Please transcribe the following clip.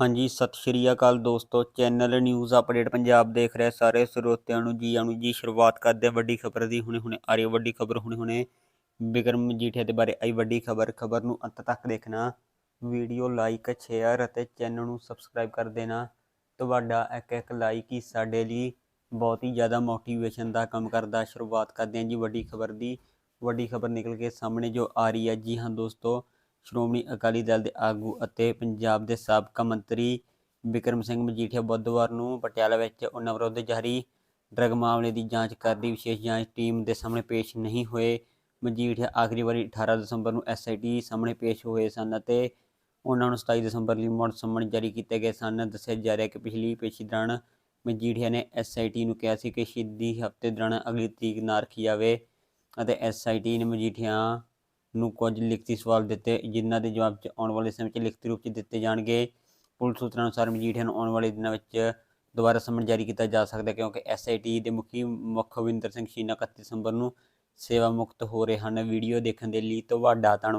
ਹਾਂਜੀ, ਸਤਿ ਸ਼੍ਰੀ ਅਕਾਲ ਦੋਸਤੋ। ਚੈਨਲ ਨਿਊਜ਼ ਅਪਡੇਟ ਪੰਜਾਬ ਦੇਖ ਰਹੇ ਸਾਰੇ ਸਰੋਤਿਆਂ ਨੂੰ। ਜੀ ਆਇਆਂ ਜੀ ਸ਼ੁਰੂਆਤ ਕਰਦੇ ਹਾਂ ਵੱਡੀ ਖਬਰ ਦੀ। ਹੁਣੇ ਹੁਣੇ ਆ ਰਹੀ ਹੈ ਵੱਡੀ ਖਬਰ। ਹੁਣੇ ਹੁਣੇ ਵਿਕਰਮ ਮਜੀਠੀਆ ਦੇ ਬਾਰੇ ਆਈ ਵੱਡੀ ਖਬਰ। ਖਬਰ ਨੂੰ ਅੰਤ ਤੱਕ ਦੇਖਣਾ। ਵੀਡੀਓ ਲਾਈਕ, ਸ਼ੇਅਰ ਅਤੇ ਚੈਨਲ ਨੂੰ ਸਬਸਕ੍ਰਾਈਬ ਕਰ ਦੇਣਾ। ਤੁਹਾਡਾ ਇੱਕ ਇੱਕ ਲਾਈਕ ਹੀ ਸਾਡੇ ਲਈ ਬਹੁਤ ਹੀ ਜ਼ਿਆਦਾ ਮੋਟੀਵੇਸ਼ਨ ਦਾ ਕੰਮ ਕਰਦਾ। ਸ਼ੁਰੂਆਤ ਕਰਦੇ ਹਾਂ ਜੀ ਵੱਡੀ ਖਬਰ ਦੀ। ਵੱਡੀ ਖਬਰ ਨਿਕਲ ਕੇ ਸਾਹਮਣੇ ਜੋ ਆ ਰਹੀ ਹੈ। ਜੀ ਹਾਂ ਦੋਸਤੋ ਸ਼੍ਰੋਮਣੀ ਅਕਾਲੀ ਦਲ ਦੇ ਆਗੂ ਅਤੇ ਪੰਜਾਬ ਦੇ ਸਾਬਕਾ ਮੰਤਰੀ ਵਿਕਰਮ ਸਿੰਘ ਮਜੀਠੀਆ ਬੁੱਧਵਾਰ ਨੂੰ ਪਟਿਆਲਾ ਵਿੱਚ ਉਹਨਾਂ ਵਿਰੁੱਧ ਜਾਰੀ ਡਰੱਗ ਮਾਮਲੇ ਦੀ ਜਾਂਚ ਕਰਦੀ ਵਿਸ਼ੇਸ਼ ਜਾਂਚ ਟੀਮ ਦੇ ਸਾਹਮਣੇ ਪੇਸ਼ ਨਹੀਂ ਹੋਏ। ਮਜੀਠੀਆ ਆਖਰੀ ਵਾਰੀ 18 ਦਸੰਬਰ ਨੂੰ ਐਸਆਈਟੀ ਸਾਹਮਣੇ ਪੇਸ਼ ਹੋਏ ਸਨ ਅਤੇ ਉਹਨਾਂ ਨੂੰ 27 ਦਸੰਬਰ ਲਈ ਮੁੜ ਸੰਮਣ ਜਾਰੀ ਕੀਤੇ ਗਏ ਸਨ। ਦੱਸਿਆ ਜਾ ਰਿਹਾ ਕਿ ਪਿਛਲੀ ਪੇਸ਼ੀ ਦੌਰਾਨ ਮਜੀਠੀਆ ਨੇ ਐਸਆਈਟੀ ਨੂੰ ਕਿਹਾ ਸੀ ਕਿ ਸ਼ਹੀਦੀ ਹਫ਼ਤੇ ਦੌਰਾਨ ਅਗਲੀ ਤਰੀਕ ਨਾ ਰੱਖੀ ਜਾਵੇ ਅਤੇ ਐਸਆਈਟੀ ਨੇ ਮਜੀਠੀਆ ਨੂੰ ਕੁਝ ਲਿਖਤੀ ਸਵਾਲ ਦਿੱਤੇ, ਜਿਨ੍ਹਾਂ ਦੇ ਜਵਾਬ 'ਚ ਆਉਣ ਵਾਲੇ ਸਮੇਂ 'ਚ ਲਿਖਤੀ ਰੂਪ 'ਚ ਦਿੱਤੇ ਜਾਣਗੇ। ਪੁਲਿਸ ਸੂਤਰਾਂ ਅਨੁਸਾਰ ਮਜੀਠੀਆ ਨੂੰ ਆਉਣ ਵਾਲੇ ਦਿਨਾਂ ਵਿੱਚ ਦੁਬਾਰਾ ਸਮਨ ਜਾਰੀ ਕੀਤਾ ਜਾ ਸਕਦਾ ਹੈ, ਕਿਉਂਕਿ ਐਸਆਈਟੀ ਦੇ ਮੁਖੀ ਮੁਖਵਿੰਦਰ ਸਿੰਘ ਸ਼ੀਨਾ 31 ਦਸੰਬਰ ਨੂੰ ਸੇਵਾ ਮੁਕਤ ਹੋ ਰਹੇ ਹਨ। ਵੀਡੀਓ ਦੇਖਣ ਦੇ ਲਈ ਤੁਹਾਡਾ ਧੰਨਵਾਦ।